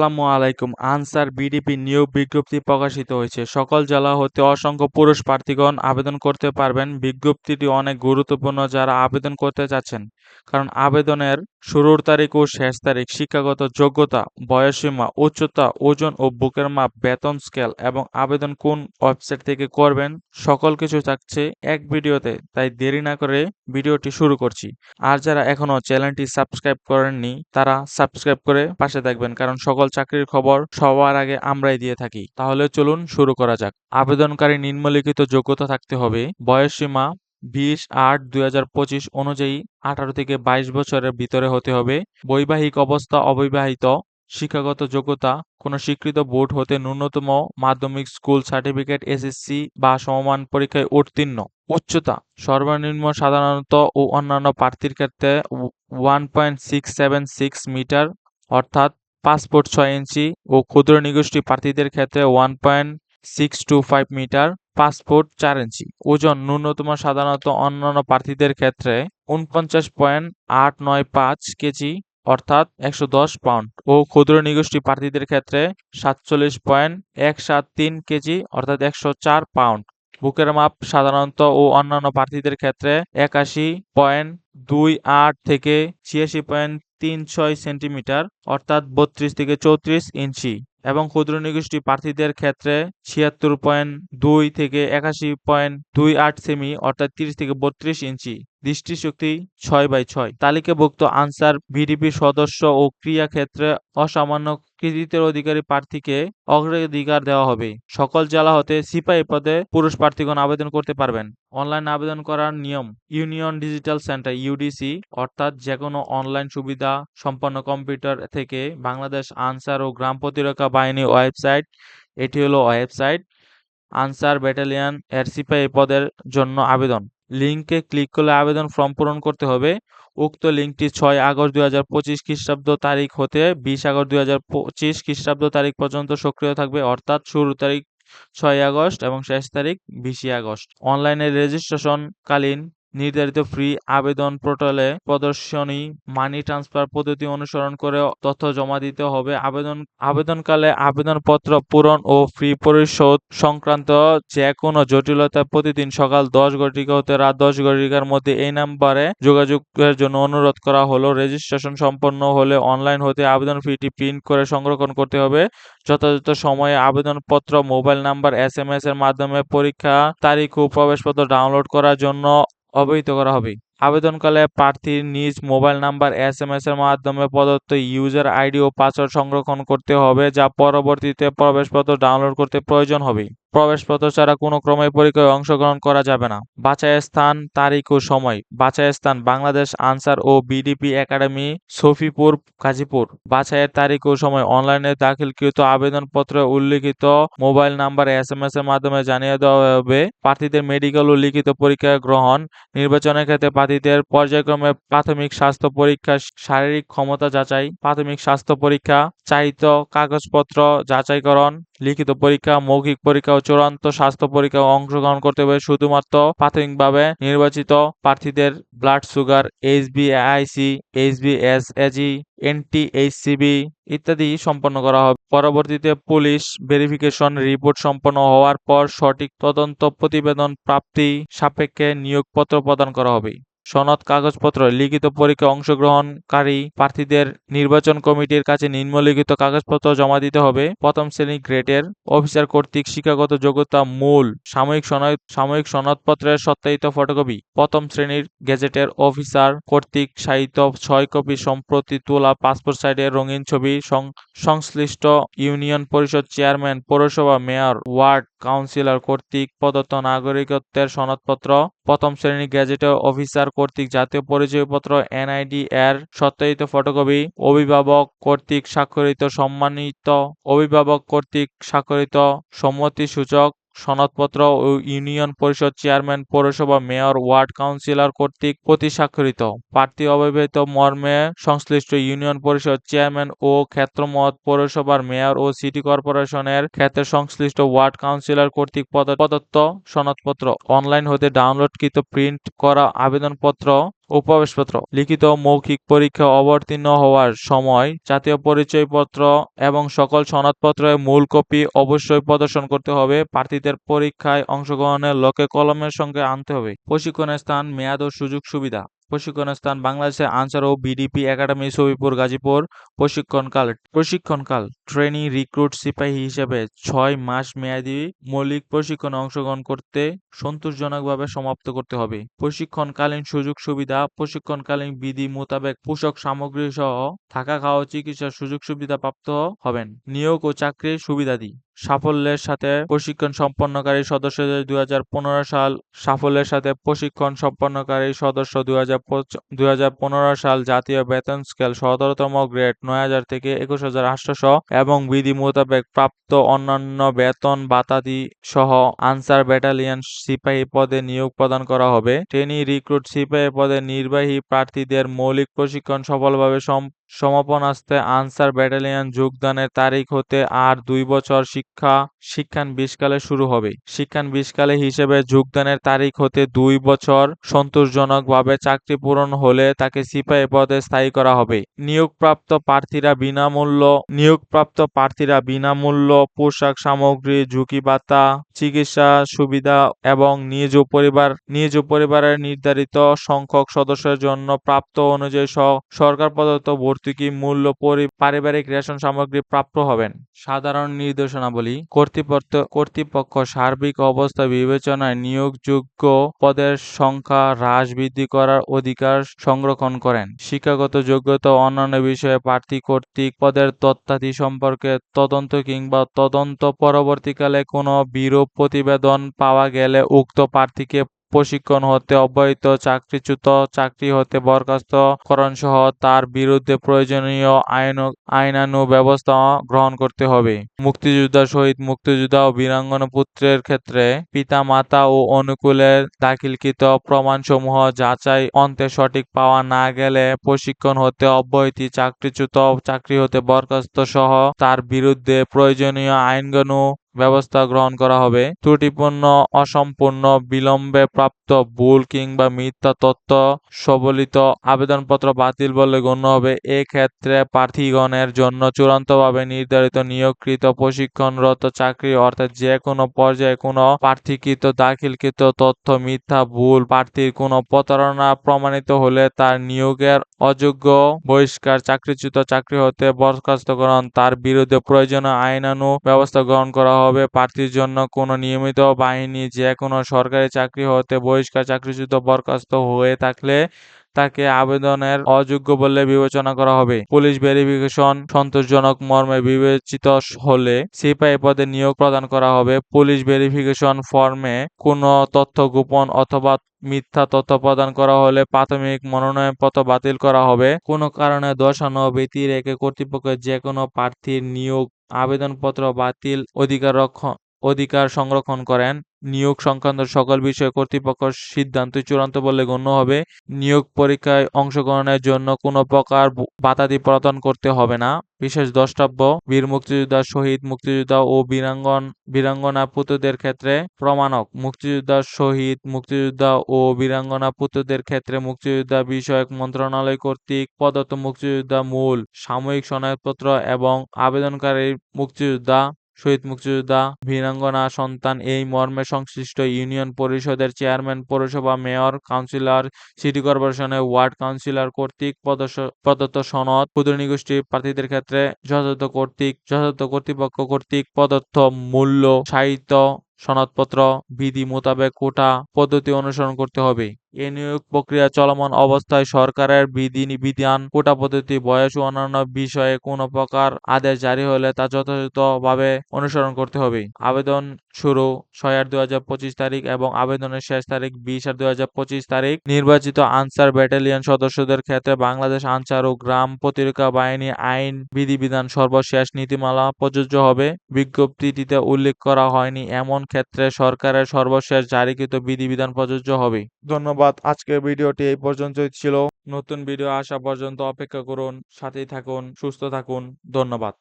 আসসালামু আলাইকুম। Answer BDP নিয়োগ বিজ্ঞপ্তি প্রকাশিত হয়েছে। সকল জেলা হতে অসংখ্য পুরুষ প্রার্থীগণ আবেদন করতে পারবেন। বিজ্ঞপ্তিটি অনেক গুরুত্বপূর্ণ যারা আবেদন করতে চাচ্ছেন কারণ আবেদনের শুরুর তারিখ ও শেষ তারিখ, শিক্ষাগত যোগ্যতা বয়সীমা উচ্চতা, ওজন ও বুকের মাপ, বেতন স্কেল এবং আবেদন কোন ওয়েবসাইট থেকে করবেন, সকল কিছু থাকছে এক ভিডিওতে, তাই দেরি না করে ভিডিওটি শুরু করছি। আর যারা এখনও চ্যানেলটি সাবস্ক্রাইব করেননি, তারা সাবস্ক্রাইব করে পাশে থাকবেন, কারণ সকল চাকরির খবর সবার আগে আমরাই দিয়ে থাকি। তাহলে চলুন শুরু করা যাক। আবেদনকারী নিম্নলিখিত যোগ্যতা থাকতে হবে। বয়সসীমা বিশ আট দুই অনুযায়ী আঠারো থেকে বাইশ বছরের ভিতরে হতে হবে। বৈবাহিক অবস্থা অবিবাহিত। শিক্ষাগত যোগ্যতা। কোনো স্বীকৃত বোর্ড হতে ন্যূনতম মাধ্যমিক স্কুল সার্টিফিকেট, এসএসসি বা সমমান পরীক্ষায় উত্তীর্ণ। উচ্চতা। সর্বনিম্ন সাধারণত ও অন্যান্য প্রার্থীর ক্ষেত্রে one point six seven six metre, অর্থাৎ ফুট ছয় ইঞ্চি ও ক্ষুদ্র নিগোষ্ঠী প্রার্থীদের ক্ষেত্রে one point six two five metre foot চার ইঞ্চি। ওজন ন্যূনতম সাধারণত অন্যান্য প্রার্থীদের ক্ষেত্রে উনপঞ্চাশ পয়েন্ট আট নয় পাঁচ কেজি, অর্থাৎ একশো দশ পাউন্ড ও ক্ষুদ্র নিগোষ্ঠী প্রার্থীদের ক্ষেত্রে সাতচল্লিশ পয়েন্ট এক সাত তিন কেজি, অর্থাৎ একশো চার পাউন্ড বুকের মাপ সাধারণত ও অন্যান্য প্রার্থীদের ক্ষেত্রে একাশি পয়েন্ট দুই আট থেকে ছিয়াশি পয়েন্ট তিন ছয় সেন্টিমিটার, অর্থাৎ বত্রিশ থেকে চৌত্রিশ ইঞ্চি, এবং ক্ষুদ্র নিগোষ্ঠী প্রার্থীদের ক্ষেত্রে ছিয়াত্তর পয়েন্ট দুই থেকে একাশি পয়েন্ট দুই আট সেমি, অর্থাৎ তিরিশ থেকে বত্রিশ ইঞ্চি। দৃষ্টিশক্তি ছয় বাই ছয়। তালিকাভুক্ত আনসার, ভিডিপি সদস্য ও ক্রিয়া ক্ষেত্রে অসামান্য কৃতিত্বের অধিকারী প্রার্থীকে অগ্রাধিকার দেওয়া হবে। সকল জেলা হতে সিপাহী পদে পুরুষ প্রার্থীগণ আবেদন করতে পারবেন। অনলাইন আবেদন করার নিয়ম, ইউনিয়ন ডিজিটাল সেন্টার, ইউডিসি, অর্থাৎ যে কোনো অনলাইন সুবিধা সম্পন্ন কম্পিউটার থেকে বাংলাদেশ আনসার ও গ্রাম প্রতিরক্ষা বাহিনী ওয়েবসাইট, এটি হলো ওয়েবসাইট, আনসার ব্যাটালিয়ান এর সিপাহী পদের জন্য আবেদন। লিঙ্কে ক্লিক করলে আবেদন ফর্ম পূরণ করতে হবে। উক্ত লিঙ্কটি ছয় আগস্ট দুই হাজার পঁচিশ খ্রিস্টাব্দ তারিখ হতে বিশ আগস্ট দুই হাজার পঁচিশ খ্রিস্টাব্দ তারিখ পর্যন্ত সক্রিয় থাকবে, অর্থাৎ শুরু তারিখ ছয় আগস্ট এবং শেষ তারিখ বিশে আগস্ট। অনলাইনে রেজিস্ট্রেশনকালীন নির্ধারিত ফ্রি আবেদন পোর্টালে প্রদর্শনী মানি ট্রান্সফার পদ্ধতি অনুসরণ করে তথ্য জমা দিতে হবে। আবেদন, আবেদনকালে আবেদনপত্র পূরণ ও ফি পরিশোধ সংক্রান্ত যে কোনো জটিলতা প্রতিদিন সকাল দশ ঘটিকা হতে রাত দশ ঘটিকার মধ্যে এই নাম্বারে যোগাযোগের জন্য অনুরোধ করা হলো। রেজিস্ট্রেশন সম্পন্ন হলে অনলাইন হতে আবেদন ফিটি প্রিন্ট করে সংরক্ষণ করতে হবে। যথাযথ সময়ে আবেদনপত্র mobile number S M S এর মাধ্যমে পরীক্ষা, তারিখ ও প্রবেশপত্র ডাউনলোড করার জন্য অবহিত করা হবে। আবেদনকালে প্রার্থীর নিজ mobile number, S M S এর মাধ্যমে প্রদত্ত ইউজার আইডি ও পাসওয়ার্ড সংরক্ষণ করতে হবে, যা পরবর্তীতে প্রবেশপত্র ডাউনলোড করতে প্রয়োজন হবে। প্রবেশপত্র ছাড়া কোনো ক্রমে পরীক্ষায় অংশগ্রহণ করা যাবে না। বাছাই স্থান, তারিখ ও সময়। বাছাই স্থান, বাংলাদেশ আনসার ও বিডিপি একাডেমি, সফিপুর, গাজীপুর। বাছাইয়ের তারিখ ও সময় অনলাইনে দাখিলকৃত আবেদনপত্রে উল্লিখিত mobile number, S M S এর মাধ্যমে জানিয়ে দেওয়া হবে, প্রার্থীদের মেডিকেল ও লিখিত পরীক্ষা গ্রহণ, নির্বাচনের ক্ষেত্রে প্রার্থীদের পর্যায়ক্রমে প্রাথমিক স্বাস্থ্য পরীক্ষা, শারীরিক ক্ষমতা যাচাই, প্রাথমিক স্বাস্থ্য পরীক্ষা চাহিত কাগজপত্র যাচাইকরণ, লিখিত পরীক্ষা, মৌখিক পরীক্ষা ও চূড়ান্ত স্বাস্থ্য পরীক্ষায় অংশগ্রহণ করতে হবে। শুধুমাত্র প্রাথমিকভাবে নির্বাচিত প্রার্থীদের ব্লাড সুগার এইচবিআইসি এইচবিএসএজি এনটিএইচসিবি ইত্যাদি সম্পন্ন করা হবে। পরবর্তীতে পুলিশ ভেরিফিকেশন রিপোর্ট সম্পন্ন হওয়ার পর সঠিক তদন্ত প্রতিবেদন প্রাপ্তি সাপেক্ষে নিয়োগপত্র প্রদান করা হবে। সনদ, কাগজপত্র, লিখিত পরীক্ষায় অংশগ্রহণকারী প্রার্থীদের নির্বাচন কমিটির কাছে নিম্নলিখিত কাগজপত্র জমা দিতে হবে। প্রথম শ্রেণি গ্রেডের অফিসার কর্তৃক শিক্ষাগত যোগ্যতা মূল, সাময়িক সনদ, সাময়িক সনদপত্রের সত্যায়িত ফটোকপি। প্রথম শ্রেণির গেজেটের অফিসার কর্তৃক সাহিত্য ছয় কপি সম্প্রতি তোলা পাসপোর্ট সাইডের রঙিন ছবি সংশ্লিষ্ট ইউনিয়ন পরিষদ চেয়ারম্যান, পৌরসভা মেয়র, ওয়ার্ড কাউন্সিলর কর্তৃক প্রদত্ত নাগরিকত্বের সনদপত্র। প্রথম শ্রেণি গ্যাজেটের অফিসার কর্তৃক জাতীয় পরিচয়পত্র, এনআইডি, এর সত্যায়িত ফটোকপি, অভিভাবক কর্তৃক স্বাক্ষরিত সম্মানিত অভিভাবক কর্তৃক স্বাক্ষরিত সম্মতিসূচক সনদপত্র ও ইউনিয়ন পরিষদ চেয়ারম্যান, পৌরসভা মেয়র, ওয়ার্ড কাউন্সিলর কর্তৃক প্রতি স্বাক্ষরিত প্রার্থী অবিবাহিত মর্মে সংশ্লিষ্ট ইউনিয়ন পরিষদ চেয়ারম্যান ও ক্ষেত্রমত পৌরসভার মেয়র ও সিটি কর্পোরেশনের ক্ষেত্রে সংশ্লিষ্ট ওয়ার্ড কাউন্সিলর কর্তৃক প্রদত্ত সনদপত্র অনলাইন হতে ডাউনলোডকৃত প্রিন্ট করা আবেদনপত্র প্রবেশপত্র লিখিত মৌখিক পরীক্ষা অবতীর্ণ হওয়ার সময় জাতীয় পরিচয়পত্র এবং সকল সনদপত্রের মূল কপি অবশ্যই প্রদর্শন করতে হবে। প্রার্থীদের পরীক্ষায় অংশগ্রহণের লক্ষ্যে কলমের সঙ্গে আনতে হবে। প্রশিক্ষণের স্থান, মেয়াদ ও সুযোগ সুবিধা। প্রশিক্ষণের স্থান বাংলাদেশের আনসার ও বিডিপি একাডেমি সবিপুর গাজীপুর। প্রশিক্ষণকাল প্রশিক্ষণকাল ট্রেনিং রিক্রুট সিপাহী হিসেবে ছয় মাস মেয়াদী মৌলিক প্রশিক্ষণে অংশগ্রহণ করতে সন্তোষজনকভাবে সমাপ্ত করতে হবে। প্রশিক্ষণকালীন সুযোগ সুবিধা, প্রশিক্ষণকালীন বিধি মোতাবেক পোশাক সামগ্রী সহ থাকা খাওয়া চিকিৎসার সুযোগ সুবিধা প্রাপ্ত হবেন। নিয়োগ ও চাকরির সুবিধাদি। সাফল্যের সাথে প্রশিক্ষণ সম্পন্নকারী সদস্যদের দুই হাজার পনেরো সাল, সাফল্যের সাথে প্রশিক্ষণ সম্পন্নকারী সদস্য দুই হাজার পনেরো সাল জাতীয় বেতন স্কেল সতেরোতম গ্রেড নয় হাজার থেকে একুশ হাজার আটশোশো এবং বিধি মোতাবেক প্রাপ্ত অন্যান্য বেতন ভাতাদি সহ আনসার ব্যাটালিয়ন সিপাহী পদে নিয়োগ প্রদান করা হবে। ট্রেনি রিক্রুট সিপাহী পদে নির্বাহী প্রার্থীদের মৌলিক প্রশিক্ষণ সফলভাবে সমাপনার্থে আনসার ব্যাটালিয়ন যোগদানের তারিখ হতে আর দুই বছর শিক্ষা শিক্ষানবিশকালে শুরু হবে। শিক্ষানবিশকালে হিসেবে যোগদানের তারিখ হতে দুই বছর। সন্তোষজনকভাবে চাকরি পূরণ হলে তাকে সিপাহী পদে স্থায়ী করা হবে। নিয়োগপ্রাপ্ত প্রার্থীরা বিনামূল্য, নিয়োগপ্রাপ্ত প্রার্থীরা বিনামূল্য পোশাক সামগ্রী ঝুঁকি ভাতা চিকিৎসা সুবিধা এবং নিজ পরিবার, নিজ পরিবারের নির্ধারিত সংখ্যক সদস্যের জন্য প্রাপ্ত অনুযায়ী সরকার প্রদত্ত ভর্তুকি মূল্য পারিবারিক রেশন সামগ্রী প্রাপ্য হবেন। সাধারণ নির্দেশনাবলী কর্তৃপক্ষ কর্তৃপক্ষ সার্বিক অবস্থা বিবেচনায় নিয়োগযোগ্য পদের সংখ্যা হ্রাস বৃদ্ধি করার অধিকার সংরক্ষণ করেন। শিক্ষাগত যোগ্যতা অন্যান্য বিষয়ে প্রার্থী কর্তৃক পদের তথ্যাদি সম্পর্কে তদন্ত কিংবা তদন্ত পরবর্তীকালে কোনো বিরূপ প্রতিবেদন পাওয়া গেলে উক্ত প্রার্থীকে প্রশিক্ষণ হতে অব্যাহত, চাকরিচ্যুত, চাকরি হতে বরখাস্তকরণসহ তার বিরুদ্ধে প্রয়োজনীয় আইন আইনানু ব্যবস্থা গ্রহণ করতে হবে। মুক্তিযোদ্ধা শহীদ মুক্তিযোদ্ধা ও বীরাঙ্গনা পুত্রের ক্ষেত্রে পিতা মাতা ও অনুকূলের দাখিলকৃত প্রমাণসমূহ যাচাই অন্তে সঠিক পাওয়া না গেলে প্রশিক্ষণ হতে অব্যাহতি, চাকরিচ্যুত চাকরি হতে বরখাস্ত সহ তার বিরুদ্ধে প্রয়োজনীয় আইনগানু ব্যবস্থা গ্রহণ করা হবে। ত্রুটিপূর্ণ, অসম্পূর্ণ, বিলম্বে প্রাপ্ত ভুল কিংবা মিথ্যা তথ্য সবলিত আবেদনপত্র বাতিল বলে গণ্য হবে। এক্ষেত্রে প্রার্থীগণের জন্য চূড়ান্তভাবে নির্ধারিত নিয়োগকৃত প্রশিক্ষণরত চাকরি অর্থাৎ যে কোনো পর্যায়ে কোনো প্রার্থীকৃত, দাখিলকৃত তথ্য, মিথ্যা, ভুল, প্রার্থীর কোনো প্রতারণা প্রমাণিত হলে তার নিয়োগের অযোগ্য বহিষ্কার চাকরিচ্যুত চাকরি হতে বরখাস্তকরণ তার বিরুদ্ধে প্রয়োজনীয় আইনানু ব্যবস্থা গ্রহণ করা হবে প্রার্থীর জন্য কোনো নিয়মিত বাহিনী যে কোনো সরকারি চাকরি হতে বহিষ্কার চাকরিচ্যুত বরখাস্ত হয়ে থাকলে তাকে আবেদনের অযোগ্য বলে বিবেচনা করা হবে। পুলিশ ভেরিফিকেশন সন্তোষজনক মর্মে বিবেচিত হলে সিপাহী পদে নিয়োগ প্রদান করা হবে। পুলিশ ভেরিফিকেশন ফর্মে কোনো তথ্য গোপন অথবা মিথ্যা তথ্য প্রদান করা হলে প্রাথমিক মনোনয়ন মনোনয়নপত্র বাতিল করা হবে। কোনো কারণে দর্শানো ব্যতি রেখে কর্তৃপক্ষের যে কোনো প্রার্থীর নিয়োগ আবেদনপত্র বাতিল অধিকার রক্ষণ অধিকার সংরক্ষণ করেন। নিয়োগ সংক্রান্ত সকল বিষয়ে কর্তৃপক্ষ সিদ্ধান্ত চূড়ান্ত বলে গণ্য হবে। নিয়োগ পরীক্ষায় অংশগ্রহণের জন্য কোনো প্রকার বাতাদি প্রদান করতে হবে না। বিশেষ দ্রষ্টব্য, বীর মুক্তিযোদ্ধা শহীদ মুক্তিযোদ্ধা ও বীরাঙ্গন বীরাঙ্গনা পুত্রদের ক্ষেত্রে প্রমাণক, মুক্তিযোদ্ধা শহীদ মুক্তিযোদ্ধা ও বীরাঙ্গনা পুত্রদের ক্ষেত্রে মুক্তিযোদ্ধা বিষয়ক মন্ত্রণালয় কর্তৃক প্রদত্ত মুক্তিযোদ্ধা মূল, সাময়িক সনদপত্র এবং আবেদনকারী মুক্তিযোদ্ধা শহীদ মুক্তিযোদ্ধা বীরাঙ্গনা সন্তান এই মর্মে সংশ্লিষ্ট ইউনিয়ন পরিষদের চেয়ারম্যান, পৌরসভা মেয়র, কাউন্সিলর, সিটি কর্পোরেশনের ওয়ার্ড কাউন্সিলর কর্তৃক প্রদত্ত সনদ ক্ষুদ্র নিগোষ্ঠী প্রার্থীদের ক্ষেত্রে যথাযথ কর্তৃক, যথাযথ কর্তৃপক্ষ কর্তৃক প্রদত্ত মূল্য, সাহিত্য সনদপত্র, বিধি মোতাবেক কোটা পদ্ধতি অনুসরণ করতে হবে। এ নিয়োগ প্রক্রিয়া চলমান অবস্থায় সরকারের বিধি বিধান, কোটা পদ্ধতি, বয়স ও অন্যান্য বিষয়ে কোনো প্রকার আদেশ জারি হলে তা যথাযথভাবে অনুসরণ করতে হবে। আবেদন শুরু ছয় আট দুই হাজার পঁচিশ তারিখ এবং আবেদনের শেষ তারিখ বিশ আট দুই হাজার পঁচিশ তারিখ। নির্বাচিত আনসার ব্যাটালিয়ন সদস্যদের ক্ষেত্রে বাংলাদেশ আনসার ও গ্রাম প্রতিরক্ষা বাহিনী আইন বিধিবিধান সর্বশেষ নীতিমালা প্রযোজ্য হবে। বিজ্ঞপ্তিটিতে উল্লেখ করা হয়নি এমন ক্ষেত্রে সরকারের সর্বশেষ জারিকৃত বিধিবিধান প্রযোজ্য হবে। ধন্যবাদ। আজকের ভিডিওটি এই পর্যন্তই ছিল। নতুন ভিডিও আসা পর্যন্ত অপেক্ষা করুন, সাথেই থাকুন, সুস্থ থাকুন। ধন্যবাদ।